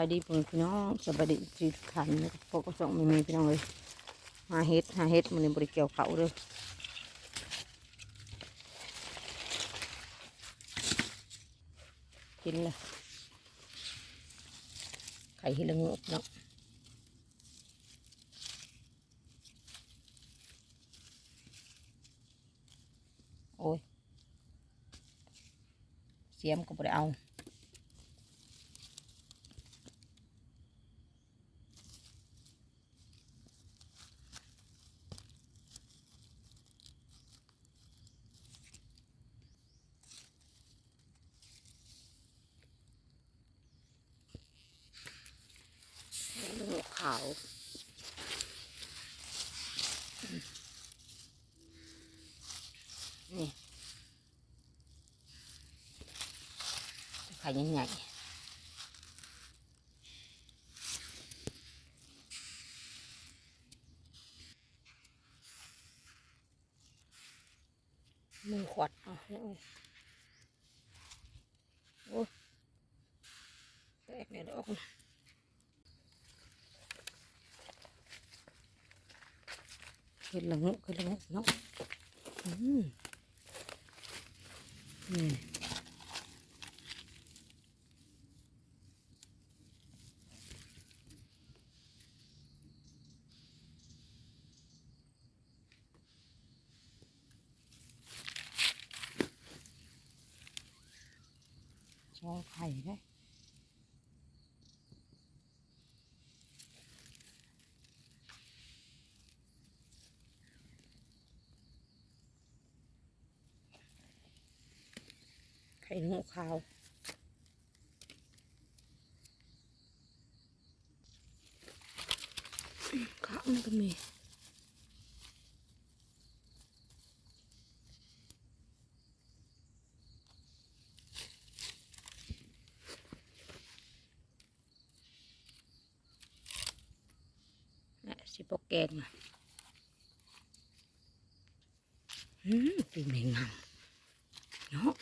ายดีพ่อพี่น้องสบายดีทุกท่านนะพวกก็ส่งไม่มีพี่น้องเลยหาเฮ็ดหาเฮ็ดมันในบริเกี่ยวเขาเด้อกินเลยไข่เห็ดละโงกเนาะโอ้ยเสียมก็บ่ได้เอา ลูกขาว นี่ไข่ใหญ่ๆมือขวดอะนี่โอ้แตกในดอกนะ เห็ดละงุเห็ดละงุ เนาะอืมนี่ชอไข่ได้ไข่ละงุขาวขาวมันก็มีน่ะสิปกแกงนะอืมตีแมงงามเนาะ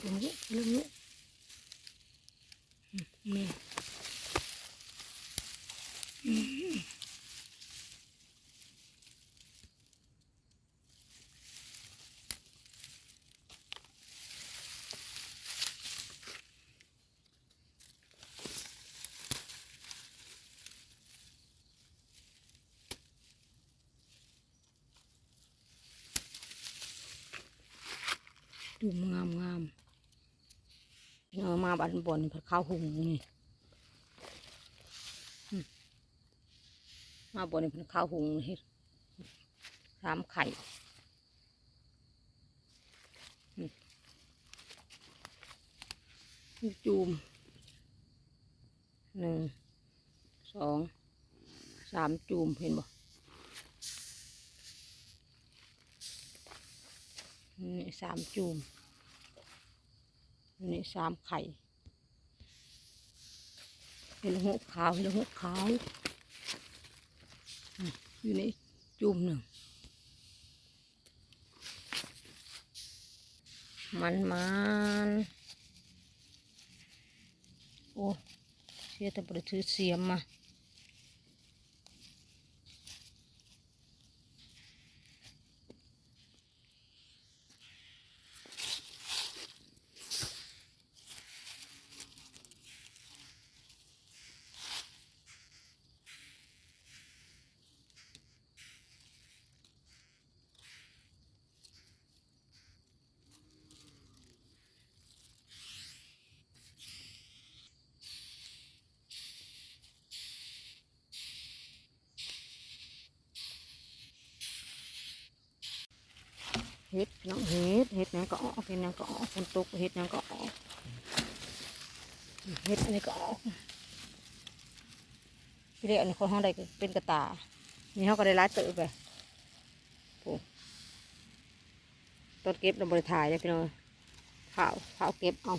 อีหลูกหลูกหลู มาบันบนผัดข้าวหุงนี่มาบนนี่ผัดข้าวหุงนี่สามไข่จูมหนึ่งสองสามจูมเห็นบ่นี่สามจูม นี่สามไข่เห็นหัวขาวเห็นหัวขาวอยู่ในจุ่มหนึ่ง มันมันโอ้เสียแต่ประชือเสียมมา เฮ็ดน้องเฮ็ดเฮ็ดนั่นก็ออกเฮ็ดนั่นก็ออกคนตกเฮ็ดนั่นก็ออกเฮ็ดอันนี้ก็ออกที่เรียกอันนี้คนห้องใดเป็นกระตานี่เขาก็ได้ร้ายเติบไปโอ้ต้นเก็บเราบริถ่ายได้พี่น้องเผาเผาเก็บเอา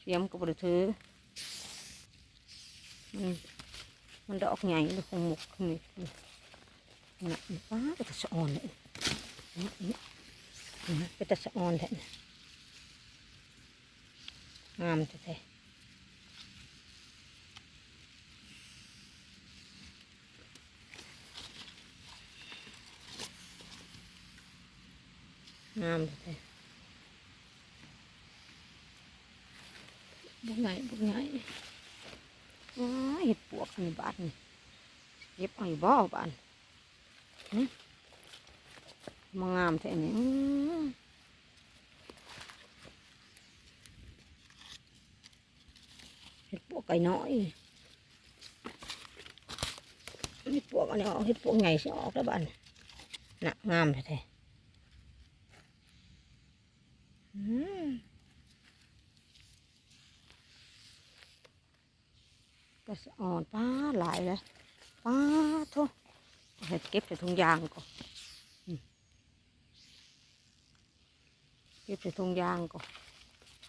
เสียมก็บบริถือมันมันดอกใหญ่มันคงหมกนี่ นะป้าเป็นตะสะออนเลยนี่นี่นี่เป็นตะสะออนแท้นะงามแท้งามแท้บุกใหญ่บุกใหญ่ว้าเห็ดปวกในบ้านนี่เก็บเอาอยู่บ่บ้านหึ มางามแท้นี่อื้อเห็ดปวกไก่น้อยเห็ดปวกอันนี้ออกเห็ดปวกใหญ่สิออกแล้วบ้านน่ะงามแท้ๆอืมกระสอ่อนป้าหลายเลยป้าทุเห็ด เก็บใส่ถุงยางก่อนอืมเก็บใส่ถุงยางก่อน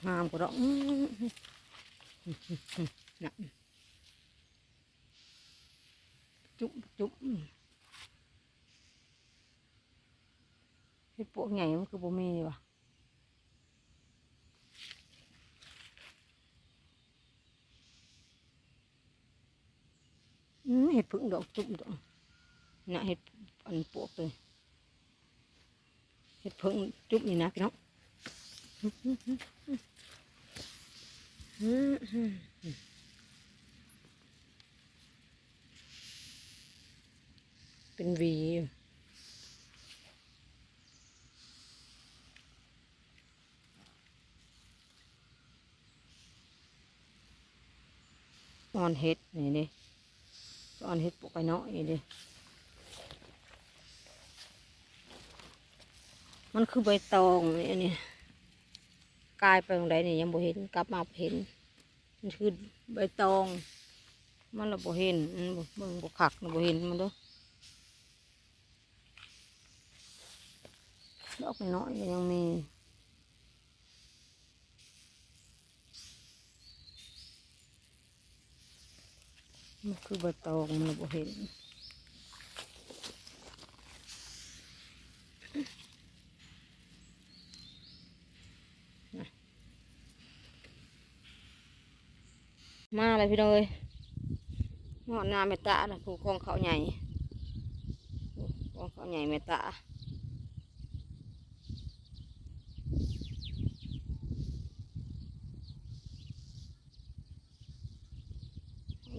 งามกว่าดอกอื้อหือหือหือหือน่ะจุ๊บจุ๊บเห็ดปวกใหญ่มันคือบ่มีว่ะอืมเห็ดพึ่งดอกจุ๊บดอก น่ะเห็ดอันปวกเลยเห็ดเพึ่งจุ๊บนี่นะพี่น้องเป็นวีออนเห็ดนี่นี่ออนเห็ดปกไก่น้อยนี่ดิ มันคือใบตองนี่อันนี้กลายไปตรงไหนนี่ยังบ่เห็นกลับมาเห็น มันคือใบตอง มันเราบ่เห็นมบ่เบิ่งบ่คักเราบ่เห็นมันด้อดอกน้อยยังมีมันคือใบตองมันเราบ่เห็นนะ มาเลยพี่น้องเอ้ยหอดนาเมตตานะผู้กองเขาใหญ่กองเขาใหญ่เมตตา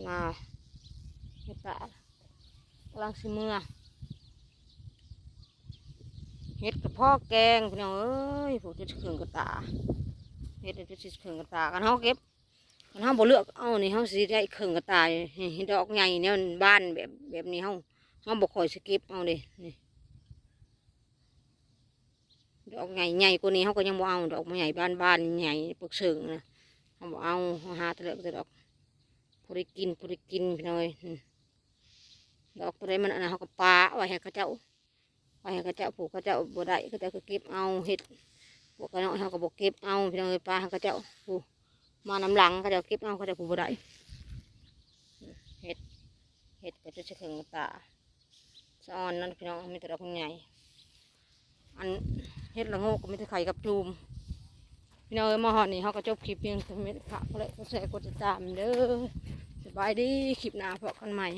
นาเมตตากำลังสิเมื่อเฮ็ดกับพ่อแกงพี่น้องเอ้ยผูกจะเขื่องกระตาเฮ็ดจะเขื่องกระตากันเฮาเก็บ กันเฮาบ่เลือกเอานี่เฮาสิได้เขื่องกระตาเห็นดอกใหญ่แนวบ้านแบบแบบนี้เฮาเฮาบ่ค่อยสเก็บเอาเด้นี่ดอกใหญ่ใหญ่กว่านี้เฮาก็ยังบ่เอาดอกใหญ่บ้านบ้านใหญ่ปึกเชิงนะเฮาบ่เอาเฮาหาแต่เลือกแต่ดอกพอได้กินพอได้กินพี่น้อยดอกตัวใดมันอันนั้นเขาก็ปาไว้ให้เขาเจ้าไว้ให้เขาเจ้าผูกเขาเจ้าบ่ได้เขาเจ้าก็เก็บเอาเห็ดพวกเขาเนาะเขาก็บอกเก็บเอาพี่น้อยปลาเขาเจ้าผู มาน้ำหลังเขาเจ้าเก็บเอาเขาจะผูกบ่ได้เห็ดเห็ดก็จะเชิงตาสะออนนั่นพี่น้องมีแต่ดอกใหญ่อันเห็ดละโงกก็มีแต่ไข่กับจูมพี่น้องเอ้ยมาหอดนี่เขาก็จบคลิปเพียงเท่านี้ค่ะก็เลยก็แชร์กดติดตามเด้อสบายดีคลิปหน้าพบกันใหม่